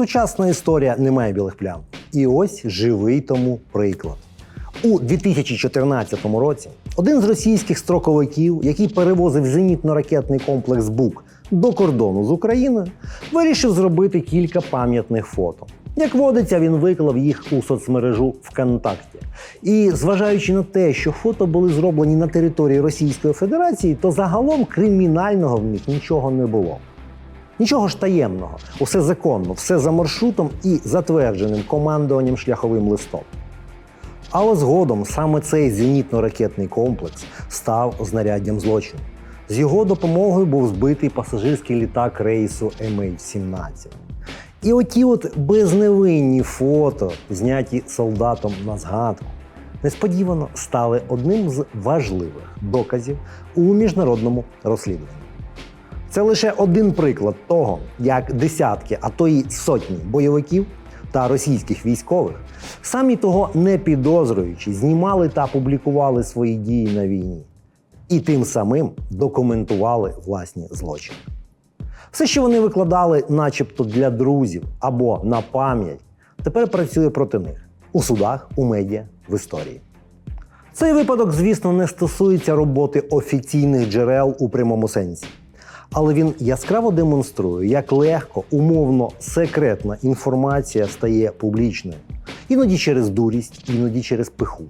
Сучасна історія не має білих плям. І ось живий тому приклад. У 2014 році один з російських строковиків, який перевозив зенітно-ракетний комплекс БУК до кордону з Україною, вирішив зробити кілька пам'ятних фото. Як водиться, він виклав їх у соцмережу ВКонтакті. І зважаючи на те, що фото були зроблені на території Російської Федерації, то загалом кримінального в них нічого не було. Нічого ж таємного, усе законно, все за маршрутом і затвердженим командуванням шляховим листом. Але згодом саме цей зенітно-ракетний комплекс став знаряддям злочину. З його допомогою був збитий пасажирський літак рейсу MH17. І оті от безневинні фото, зняті солдатом на згадку, несподівано стали одним з важливих доказів у міжнародному розслідуванні. Це лише один приклад того, як десятки, а то й сотні бойовиків та російських військових, самі того не підозрюючи, знімали та публікували свої дії на війні і тим самим документували власні злочини. Все, що вони викладали, начебто для друзів або на пам'ять, тепер працює проти них у судах, у медіа, в історії. Цей випадок, звісно, не стосується роботи офіційних джерел у прямому сенсі. Але він яскраво демонструє, як легко, умовно секретна інформація стає публічною. Іноді через дурість, іноді через пиху.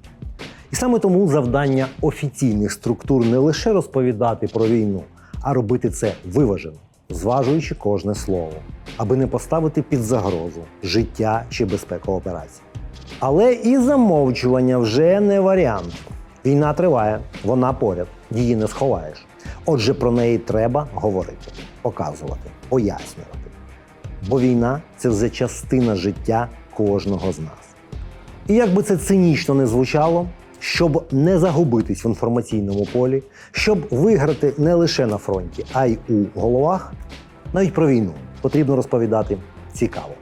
І саме тому завдання офіційних структур не лише розповідати про війну, а робити це виважено, зважуючи кожне слово, аби не поставити під загрозу життя чи безпеку операції. Але і замовчування вже не варіант. Війна триває, вона поряд, її не сховаєш. Отже, про неї треба говорити, показувати, пояснювати. Бо війна це вже частина життя кожного з нас. І як би це цинічно не звучало, щоб не загубитись в інформаційному полі, щоб виграти не лише на фронті, а й у головах, навіть про війну потрібно розповідати цікаво.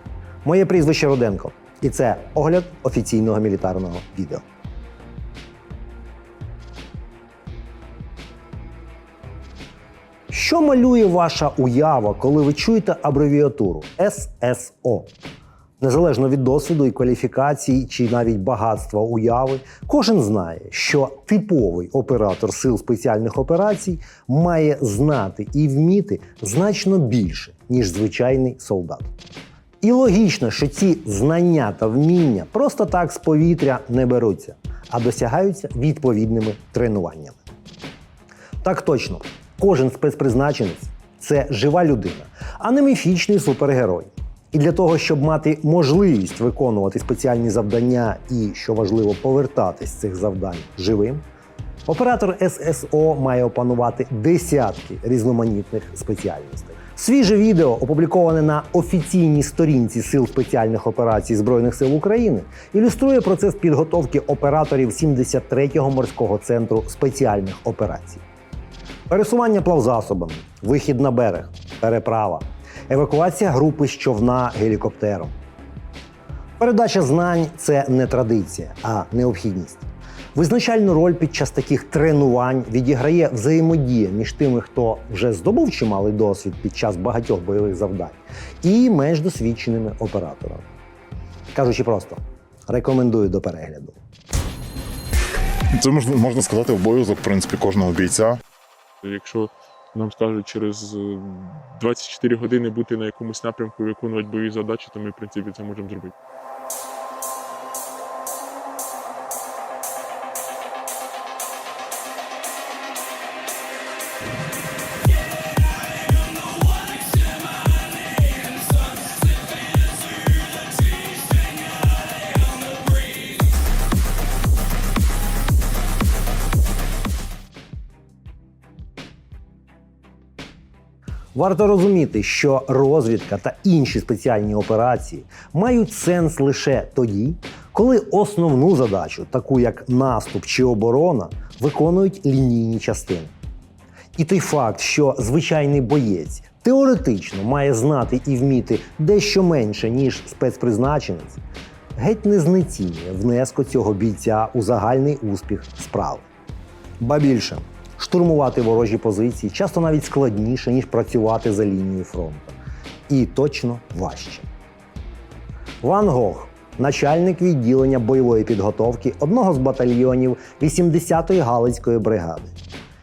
Моє прізвище Руденко, і це огляд офіційного мілітарного відео. Що малює ваша уява, коли ви чуєте абревіатуру ССО? Незалежно від досвіду і кваліфікації, чи навіть багатства уяви, кожен знає, що типовий оператор сил спеціальних операцій має знати і вміти значно більше, ніж звичайний солдат. І логічно, що ці знання та вміння просто так з повітря не беруться, а досягаються відповідними тренуваннями. Так точно, кожен спецпризначенець це жива людина, а не міфічний супергерой. І для того, щоб мати можливість виконувати спеціальні завдання і, що важливо, повертатись з цих завдань живим, оператор ССО має опанувати десятки різноманітних спеціальностей. Свіже відео, опубліковане на офіційній сторінці Сил спеціальних операцій Збройних сил України, ілюструє процес підготовки операторів 73-го морського центру спеціальних операцій. Пересування плавзасобами, вихід на берег, переправа, евакуація групи з човна гелікоптером. Передача знань це не традиція, а необхідність. Визначальну роль під час таких тренувань відіграє взаємодія між тими, хто вже здобув чималий досвід під час багатьох бойових завдань, і менш досвідченими операторами. Кажучи просто, рекомендую до перегляду. Це можна, можна сказати обов'язок в принципі кожного бійця. Якщо нам скажуть через е, 24 години бути на якомусь напрямку виконувати бойові задачі, то ми, в принципі, це можемо зробити. Варто розуміти, що розвідка та інші спеціальні операції мають сенс лише тоді, коли основну задачу, таку як наступ чи оборона, виконують лінійні частини. І той факт, що звичайний боєць теоретично має знати і вміти дещо менше, ніж спецпризначенець, геть не знецінює внеску цього бійця у загальний успіх справи. Ба більше, штурмувати ворожі позиції часто навіть складніше, ніж працювати за лінією фронту. І точно важче. Ван Гог, начальник відділення бойової підготовки одного з батальйонів 80-ї Галицької бригади.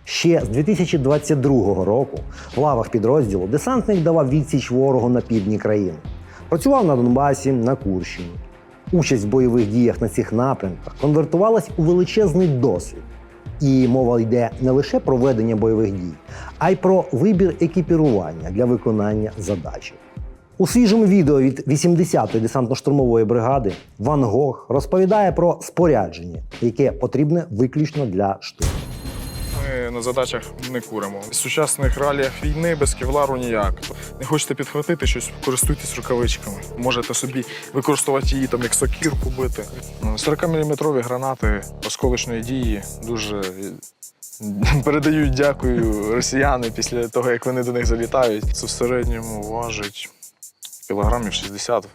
Ще з 2022 року в лавах підрозділу десантник давав відсіч ворогу на півдні країни. Працював на Донбасі, на Курщині. Участь в бойових діях на цих напрямках конвертувалась у величезний досвід. І мова йде не лише про ведення бойових дій, а й про вибір екіпірування для виконання задачі. У свіжому відео від 80-ї десантно-штурмової бригади Ван Гог розповідає про спорядження, яке потрібне виключно для штурму. На задачах не куримо. В сучасних реаліях війни без кевлару ніяк. Не хочете підхватити щось, користуйтесь рукавичками. Можете собі використовувати її там як сокірку бити. 40-мм гранати осколочної дії дуже передають дякую росіяни після того, як вони до них залітають. Це в середньому важить кілограмів 60.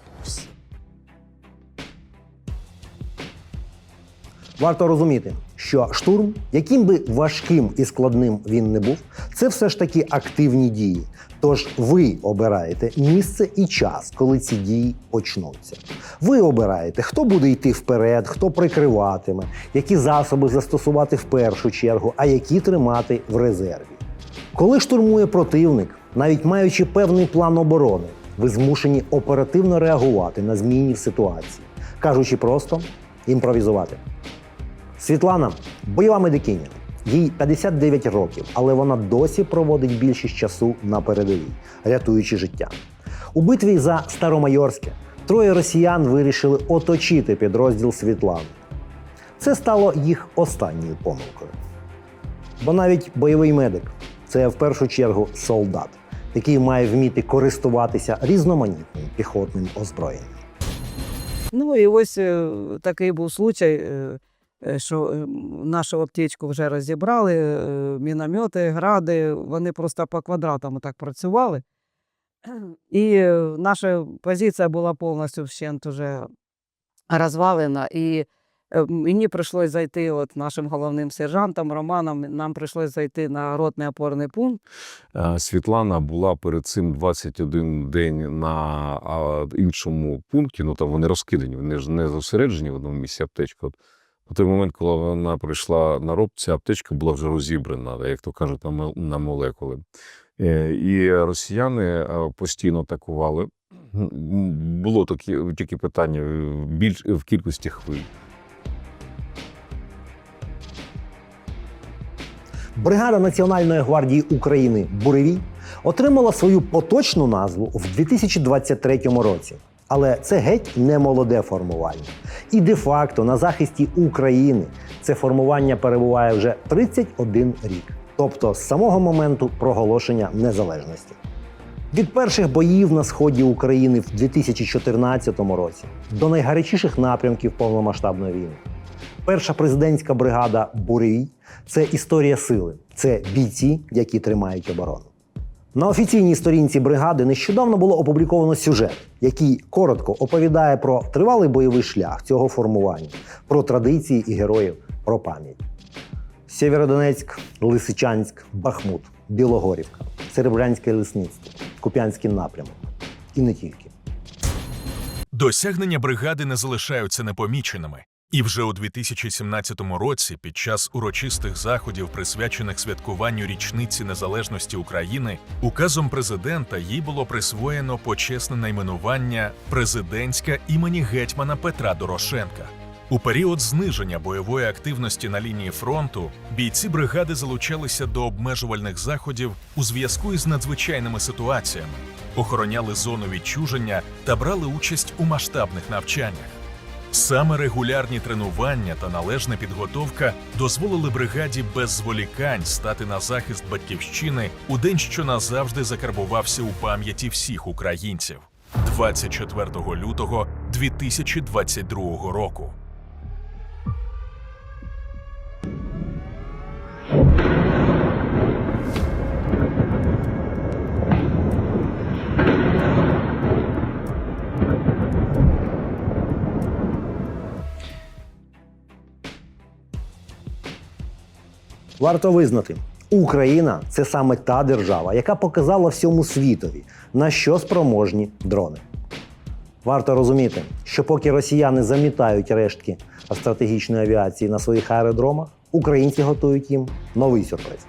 Варто розуміти, що штурм, яким би важким і складним він не був, це все ж таки активні дії. Тож ви обираєте місце і час, коли ці дії почнуться. Ви обираєте, хто буде йти вперед, хто прикриватиме, які засоби застосувати в першу чергу, а які тримати в резерві. Коли штурмує противник, навіть маючи певний план оборони, ви змушені оперативно реагувати на зміни в ситуації, кажучи просто імпровізувати. Світлана бойова медикиня. Їй 59 років, але вона досі проводить більшість часу на передовій, рятуючи життя. У битві за Старомайорське троє росіян вирішили оточити підрозділ Світлани. Це стало їх останньою помилкою. Бо навіть бойовий медик це в першу чергу солдат, який має вміти користуватися різноманітним піхотним озброєнням. Ну і ось е, такий був случай, е, що е, нашу аптечку вже розібрали, е, міномети, гради, вони просто по квадратам так працювали. І е, наша позиція була повністю вщент уже розвалена. І е, мені прийшлось зайти от нашим головним сержантом Романом, нам прийшлось зайти на ротний опорний пункт. Е, Світлана була перед цим 21 день на іншому пункті. Ну там вони розкидані, вони ж не зосереджені в одному місці аптечка. У той момент, коли вона прийшла на роб, ця аптечка була вже розібрана, як то кажуть, на мол- на молекули. Е, І росіяни постійно атакували. Було такі, тільки питання більш в кількості хвиль. Бригада Національної гвардії України Буревій отримала свою поточну назву в 2023 році. Але це геть не молоде формування. І де-факто на захисті України це формування перебуває вже 31 рік, тобто з самого моменту проголошення незалежності. Від перших боїв на сході України в 2014 році до найгарячіших напрямків повномасштабної війни. Перша президентська бригада Буревій це історія сили, це бійці, які тримають оборону. На офіційній сторінці бригади нещодавно було опубліковано сюжет, який коротко оповідає про тривалий бойовий шлях цього формування, про традиції і героїв, про пам'ять. Сєвєродонецьк, Лисичанськ, Бахмут, Білогорівка, Серебрянське лісництво, Куп'янський напрямок. І не тільки. Досягнення бригади не залишаються непоміченими. І вже у 2017 році, під час урочистих заходів, присвячених святкуванню річниці незалежності України, указом президента їй було присвоєно почесне найменування президентська імені гетьмана Петра Дорошенка. У період зниження бойової активності на лінії фронту бійці бригади залучалися до обмежувальних заходів у зв'язку із надзвичайними ситуаціями, охороняли зону відчуження та брали участь у масштабних навчаннях. Саме регулярні тренування та належна підготовка дозволили бригаді без зволікань стати на захист батьківщини у день, що назавжди закарбувався у пам'яті всіх українців 24 лютого 2022 року. Варто визнати, Україна це саме та держава, яка показала всьому світові, на що спроможні дрони. Варто розуміти, що поки росіяни замітають рештки стратегічної авіації на своїх аеродромах, українці готують їм новий сюрприз.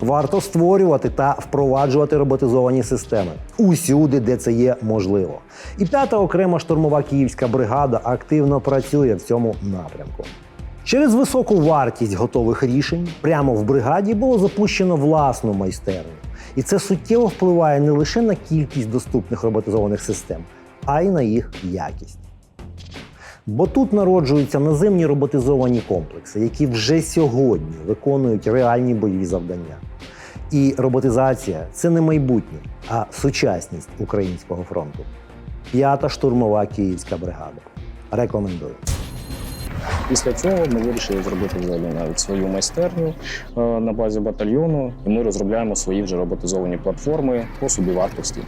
Варто створювати та впроваджувати роботизовані системи усюди, де це є можливо. І п'ята окрема штурмова київська бригада активно працює в цьому напрямку. Через високу вартість готових рішень прямо в бригаді було запущено власну майстерню. І це суттєво впливає не лише на кількість доступних роботизованих систем, а й на їх якість. Бо тут народжуються наземні роботизовані комплекси, які вже сьогодні виконують реальні бойові завдання. І роботизація це не майбутнє, а сучасність українського фронту. П'ята штурмова київська бригада. Рекомендую. Після цього ми вирішили зробити взагалі навіть свою майстерню е, на базі батальйону, і ми розробляємо свої вже роботизовані платформи по собівартості.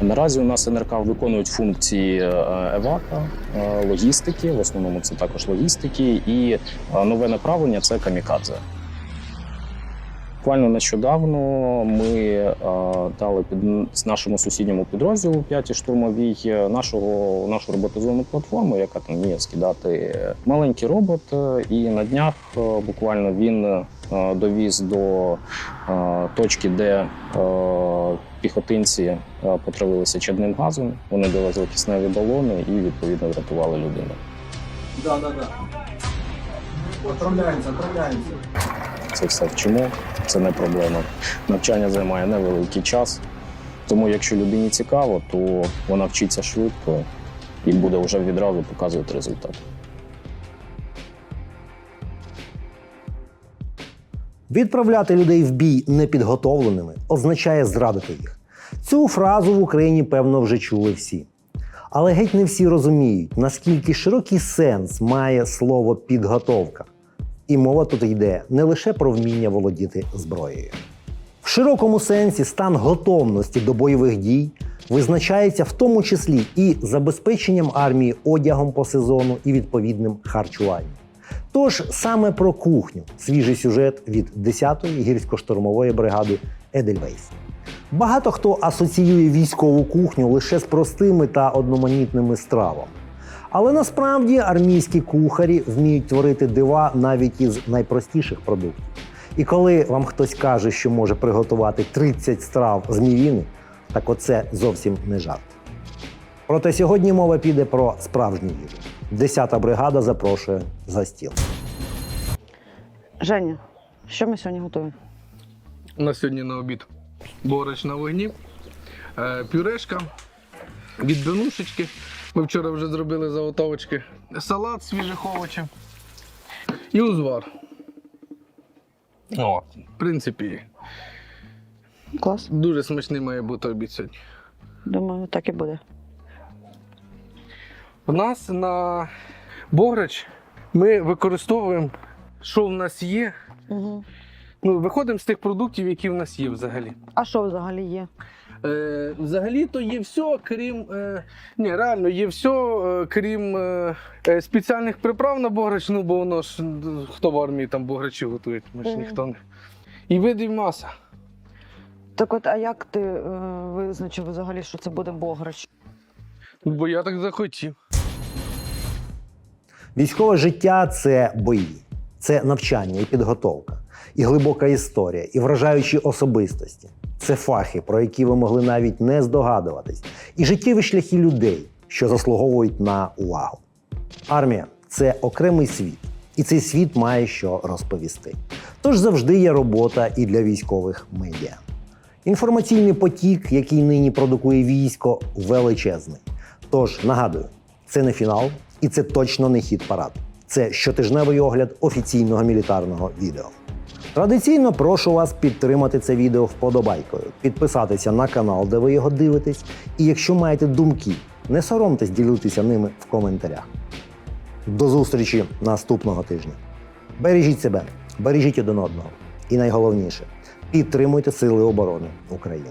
Наразі у нас НРК виконують функції е, евака, е, логістики, в основному це також логістики, і нове направлення це камікадзе. Буквально нещодавно ми дали під нашому сусідньому підрозділу 5-й штурмовій е, нашого нашу роботизовану платформу, яка там вміє скидати маленький робот. е, І на днях е, буквально він довіз до точки, де піхотинці потравилися чадним газом. Вони довезли кисневі балони і відповідно врятували людину. Це все вчимо, це не проблема. Навчання займає невеликий час. Тому, якщо людині цікаво, то вона вчиться швидко і буде вже відразу показувати результат. Відправляти людей в бій непідготовленими означає зрадити їх. Цю фразу в Україні, певно, вже чули всі. Але геть не всі розуміють, наскільки широкий сенс має слово підготовка. І мова тут йде не лише про вміння володіти зброєю. В широкому сенсі стан готовності до бойових дій визначається в тому числі і забезпеченням армії одягом по сезону і відповідним харчуванням. Тож саме про кухню свіжий сюжет від 10-ї гірсько-штурмової бригади Едельвейс. Багато хто асоціює військову кухню лише з простими та одноманітними стравами. Але насправді армійські кухарі вміють творити дива навіть із найпростіших продуктів. І коли вам хтось каже, що може приготувати 30 страв з мівіни, так оце зовсім не жарт. Проте сьогодні мова піде про справжню їжу. 10-та бригада запрошує за стіл. Женя, що ми сьогодні готуємо? У нас сьогодні на обід борщ на вогні, е, пюрешка, відбивнушечки. Ми вчора вже зробили заготовочки. Салат свіжих овочів і узвар. О, в принципі, Клас. дуже смачний має бути обід сьогодні. Думаю, так і буде. У нас на бограч ми використовуємо, що в нас є. Угу. Ну, виходимо з тих продуктів, які в нас є взагалі. А що взагалі є? Е, взагалі-то є все, крім. Е, ні, реально є все, е, крім е, е, спеціальних приправ на бограч, ну бо воно ж хто в армії там бограчі готує, ми ж ніхто не. І видів маса. Так от, а як ти е, визначив взагалі, що це буде бограч? Бо я так захотів. Військове життя це бої, це навчання і підготовка, і глибока історія, і вражаючі особистості. Це фахи, про які ви могли навіть не здогадуватись, і життєві шляхи людей, що заслуговують на увагу. Армія це окремий світ, і цей світ має що розповісти. Тож завжди є робота і для військових медіа. Інформаційний потік, який нині продукує військо, величезний. Тож нагадую, це не фінал, і це точно не хід парад. Це щотижневий огляд офіційного мілітарного відео. Традиційно прошу вас підтримати це відео вподобайкою, підписатися на канал, де ви його дивитесь. І якщо маєте думки, не соромтесь ділитися ними в коментарях. До зустрічі наступного тижня. Бережіть себе, бережіть один одного. І найголовніше підтримуйте Сили оборони України.